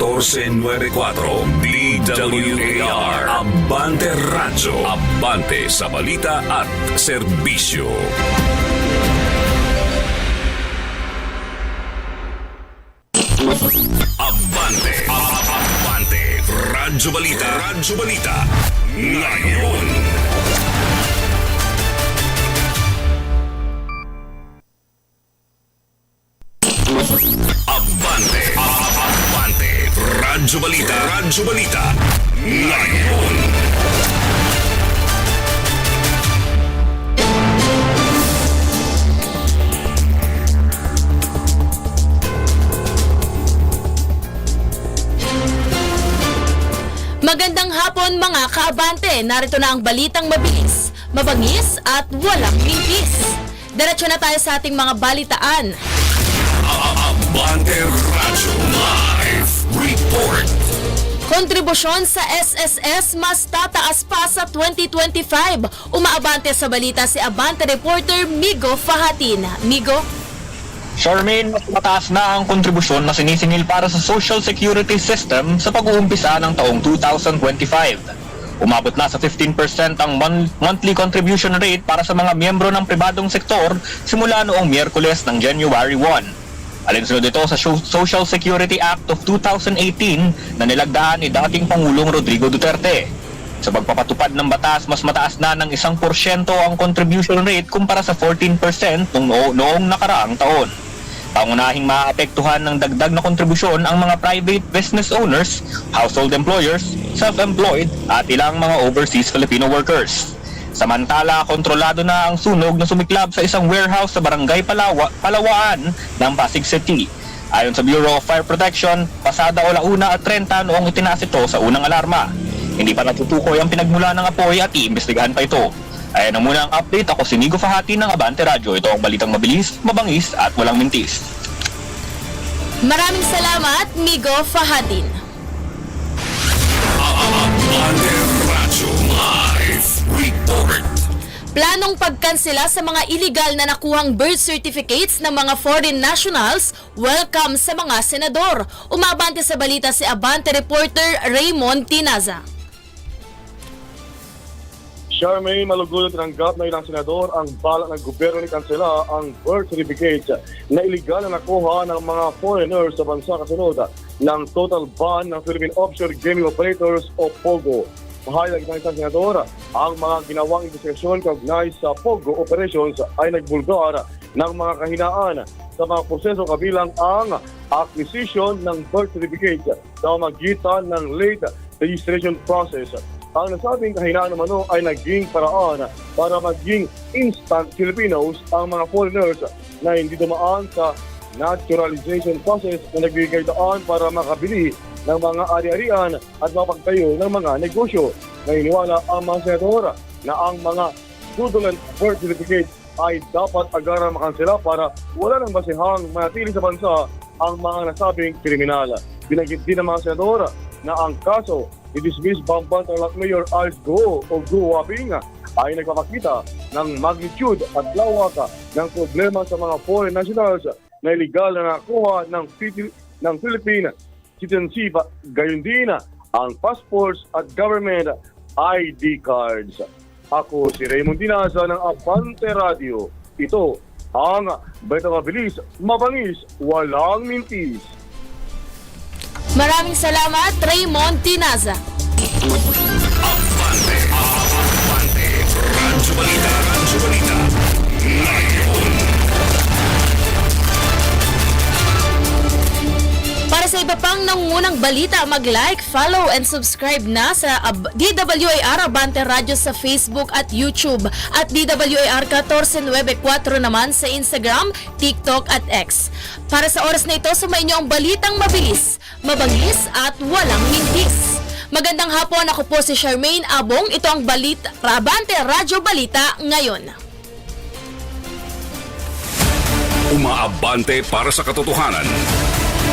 1494. DWAR Abante Radyo Abante sa balita at serbisyo. Abante. Abante. Radyo Balita. Radyo Balita. Ngayon. Abante, Abante, Radyo Balita, Radyo Balita, ngayon. Magandang hapon mga kaabante. Narito na ang balitang mabilis, mabangis at walang limpis. Diretso na tayo sa ating mga balitaan. Abante Radyo. Kontribusyon sa SSS mas tataas pa sa 2025. Umaabante sa balita si Abante reporter Migo Fahatin. Migo? Charmaine, mas mataas na ang kontribusyon na sinisingil para sa Social Security System sa pag-uumpisa ng taong 2025. Umabot na sa 15% ang mon- monthly contribution rate para sa mga miyembro ng pribadong sektor simula noong Miyerkules ng January 1. Alinsunod ito sa Social Security Act of 2018 na nilagdaan ni dating Pangulong Rodrigo Duterte. Sa pagpapatupad ng batas, mas mataas na ng isang porsyento ang contribution rate kumpara sa 14% noong, noo- noong nakaraang taon. Pangunahing maapektuhan ng dagdag na kontribusyon ang mga private business owners, household employers, self-employed at ilang mga overseas Filipino workers. Samantala, kontrolado na ang sunog na sumiklab sa isang warehouse sa barangay Palawa, Palawaan ng Pasig City. Ayon sa Bureau of Fire Protection, pasada o launa at 30 noong itinaas ito sa unang alarma. Hindi pa natutukoy ang pinagmula ng apoy at iimbestigahan pa ito. Ayan na muna ang update. Ako si Nigo Fahati ng Abante Radio. Ito ang balitang mabilis, mabangis at walang mintis. Maraming salamat, Migo Fahatin. Planong pagkansela sa mga illegal na nakuhang birth certificates ng mga foreign nationals, welcome sa mga senador. Umabante sa balita si Abante reporter Raymond Tinaza. Charmaine Malugulot tinanggap na ilang senador ang balak ng gobyerno ni kansela ang birth certificates na iligal na nakuha ng mga foreigners sa bansa kasunod ng total ban ng Philippine Offshore Gaming Operators o POGO. Mahayag ng isang senador, ang mga ginawang investigasyon kaugnay sa POGO operations ay nagbulgar ng mga kahinaan sa mga proseso kabilang ang acquisition ng birth certificate sa magitan ng late registration process. Ang nasabing kahinaan naman ay naging paraan para maging instant Filipinos ang mga foreigners na hindi dumaan sa naturalization process na nagbibigay daan para makabili ng mga ari-arian at mapagtayo ng mga negosyo. Naniniwala ang mga senador na ang mga fraudulent birth certificates ay dapat agarang makansela para wala nang basihang manatili sa bansa ang mga nasabing kriminal. Binagit din ng mga senador na ang kaso ni Dismiss Bamban Tarlac Mayor Ars Go o Go Waping ay nagpapakita ng magnitude at lawak ng problema sa mga foreign nationals na illegal na nakuha ng, ng Philippine citizenship gayon din ang passports at government ID cards. Ako si Raymond Dinaza ng Abante Radio. Ito ang Betang Mabilis, Mabangis, Walang Mintis. Maraming salamat, Raymond Tinaza. Abante, Abante Radyo Balita, Radyo Balita, sa iba pang nangungunang balita, mag-like, follow, and subscribe na sa DWAR Abante Radio sa Facebook at YouTube at DWAR 1494 naman sa Instagram, TikTok at X. Para sa oras na ito, sumayin niyo ang balitang mabilis, mabangis at walang mintis. Magandang hapon, ako po si Charmaine Abong. Ito ang Balita, Abante Radyo Balita ngayon. Umaabante para sa katotohanan.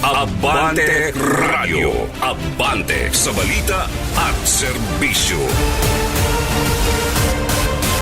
Avante Radio. Avante Sabalita al servicio.